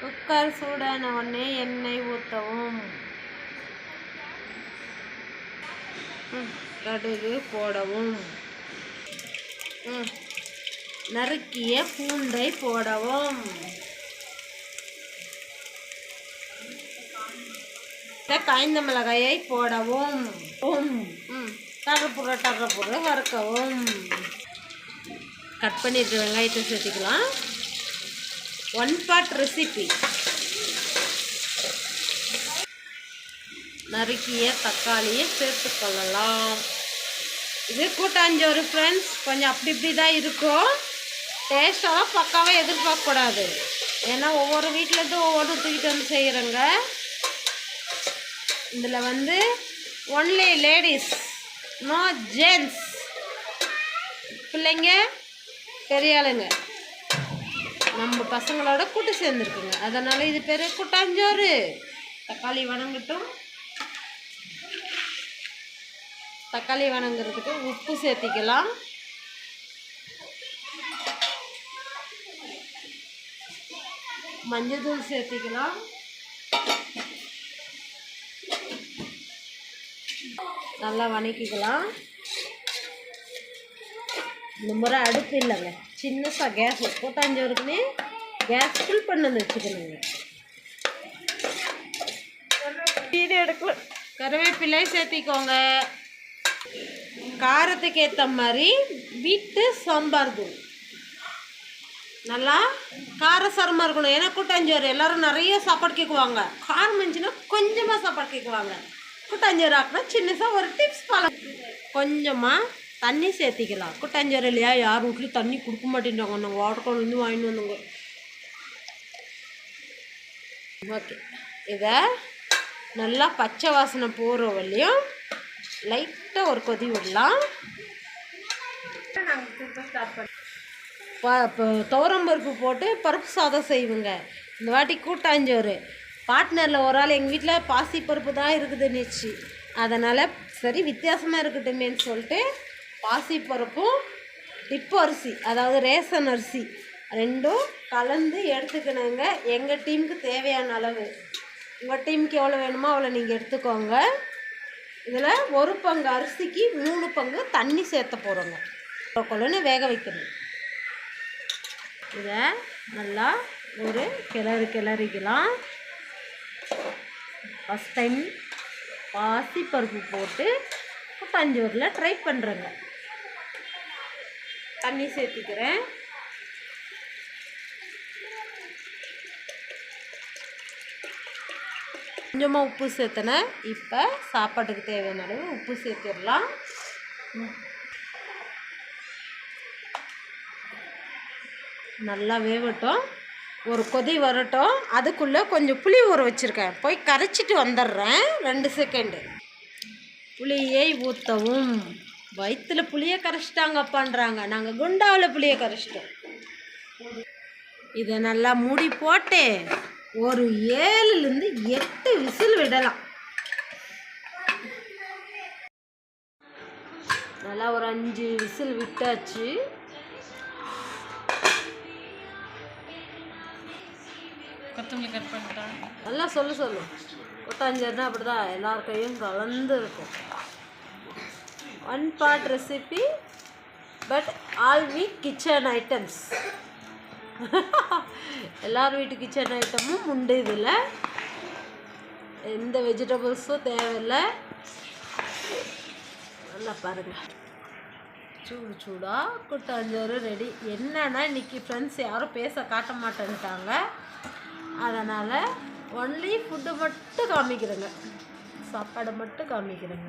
Cooker சூடான உடனே எண்ணெய் ஊற்றவும் ம், கடுகு போடவும். நறுக்கிய பூண்டை போடவும். காய்ந்த மிளகாயை போடவும். உம், ம், வறுக்கவும். கட் பண்ணிட்டு வெங்காயத்தை சேர்த்துக்கலாம். ஒன் பாட் ரெசிபி நறுக்கிய தக்காளியை சேர்த்து கொள்ளலாம். இது கூட்டாஞ்சோறு ஃப்ரெண்ட்ஸ் கொஞ்சம் அப்படி இப்படி தான் இருக்கும் டேஸ்டெல்லாம் பக்காவாக எதிர்பார்க்கக்கூடாது. ஏன்னா ஒவ்வொரு வீட்டிலேருந்து ஒவ்வொரு தூக்கிட்டு வந்து செய்கிறேங்க இதில் வந்து ஒன்லி லேடிஸ் நோ ஜென்ஸ் பிள்ளைங்க பெரிய ஆளுங்க. நம்ம பசங்களோட கூட்டு சேர்ந்துருக்குங்க. அதனால் இது பேர் கூட்டாஞ்சோறு. தக்காளி வணங்கட்டும். தக்காளி வணங்குறதுக்கு உப்பு சேர்த்திக்கலாம். மஞ்சள்தூள் சேர்த்திக்கலாம். நல்லா வணக்கிக்கலாம். இந்த முறை அடுப்பு இல்லைங்க. சின்னசாக கேஸ் கூட்டாஞ்சோறுக்குன்னு கேஸ் ஃபுல் பண்ணி வச்சுக்கணுங்க. வீடியோ எடுக்கல. கருவேப்பிலை சேர்த்திக்கோங்க. காரத்துக்கு ஏற்ற மாதிரி வீட்டு சாம்பார் தூள். நல்லா காரசாரமாக இருக்கணும். ஏன்னா கூட்டாஞ்சோறு எல்லாரும் நிறைய சாப்பாடு கேட்குவாங்க காரம் இருந்துச்சுன்னா கொஞ்சமாக சாப்பாடு கேட்குவாங்க கூட்டாஞ்சோறு ஆக்கினா சின்னதாக ஒரு டிப்ஸ் ஃபாலோ கொஞ்சமாக தண்ணி சேர்த்திக்கலாம். கூட்டாஞ்சோறு இல்லையா யார் வீட்லையும் தண்ணி கொடுக்க மாட்டேன்றாங்க. நாங்கள் வாட்டர் வாங்கிட்டு வந்தோங்க. ஓகே. இதை நல்லா பச்சை வாசனை போகிற வரையும் லைட்டாக ஒரு கொதி விடலாம். ப இப்போ துவரம்பருப்பு போட்டு பருப்பு சாதம் செய்வோங்க. இந்த வாட்டி கூட்டாஞ்சோறு. பார்ட்னரில் ஒரு ஆள் எங்கள் வீட்டில் பாசி பருப்பு தான் இருக்குதுன்னுச்சு அதனால் சரி வித்தியாசமாக இருக்கட்டுமேன்னு சொல்லிட்டு பாசிப்பருப்பும் டிப்பு அரிசி அதாவது ரேஷன் அரிசி ரெண்டும் கலந்து எடுத்துக்கணுங்க. எங்கள் டீமுக்கு தேவையான அளவு. உங்கள் டீமுக்கு எவ்வளோ வேணுமோ அவ்வளோ நீங்கள் எடுத்துக்கோங்க. இதில் ஒரு பங்கு அரிசிக்கு மூணு பங்கு தண்ணி சேர்த்த போகிறோங்க கொள்ளுன்னு வேக வைக்கணும். இதை நல்லா ஒரு கிளறு கிளறிக்கலாம். ஃபஸ்ட் டைம் பாசி பருப்பு போட்டு தஞ்சூரில் ட்ரை பண்ணுறேங்க தண்ணி சேர்த்திக்கிறேன். கொஞ்சமாக உப்பு சேர்த்தனேன் இப்போ சாப்பாட்டுக்கு தேவையான அளவு உப்பு சேர்த்திடலாம். நல்லா வேகட்டும் ஒரு கொதி வரட்டும். அதுக்குள்ளே கொஞ்சம் புளி ஊற வச்சுருக்கேன். போய் கரைச்சிட்டு வந்துடுறேன். ரெண்டு செகண்டு புளியை ஊற்றவும் வயிற்றுல புளியை கரைச்சிட்டாங்கப்பான்றாங்க. நாங்கள் குண்டாவில் புளியை கரைச்சிட்டோம். இதை நல்லா மூடி போட்டு ஒரு ஏழுலேருந்து எட்டு விசில் விடலாம். நல்லா ஒரு அஞ்சு விசில் விட்டாச்சு. கொத்தமல்லி கட் பண்ணிட்டேன். நல்லா சொல்லு சொல்லு. கூட்டாஞ்சேரினா அப்படி தான் எல்லார் கையும் கலந்து இருக்கும். One part recipe but all week kitchen items எல்லார் வீட்டு கிச்சன் ஐட்டமும் உண்டு இதில் எந்த வெஜிடபிள்ஸும் தேவையில்லை. நல்லா பாருங்கள் சூடு சூடாக கூட்டாஞ்சோறு ரெடி என்னன்னா இன்னைக்கு ஃப்ரெண்ட்ஸ் யாரும் பேச காட்ட மாட்டேன்ட்டாங்க. அதனால் ஒன்லி ஃபுட்டு மட்டும் காமிக்கிறேங்க. சாப்பாடு மட்டும் காமிக்கிறேங்க.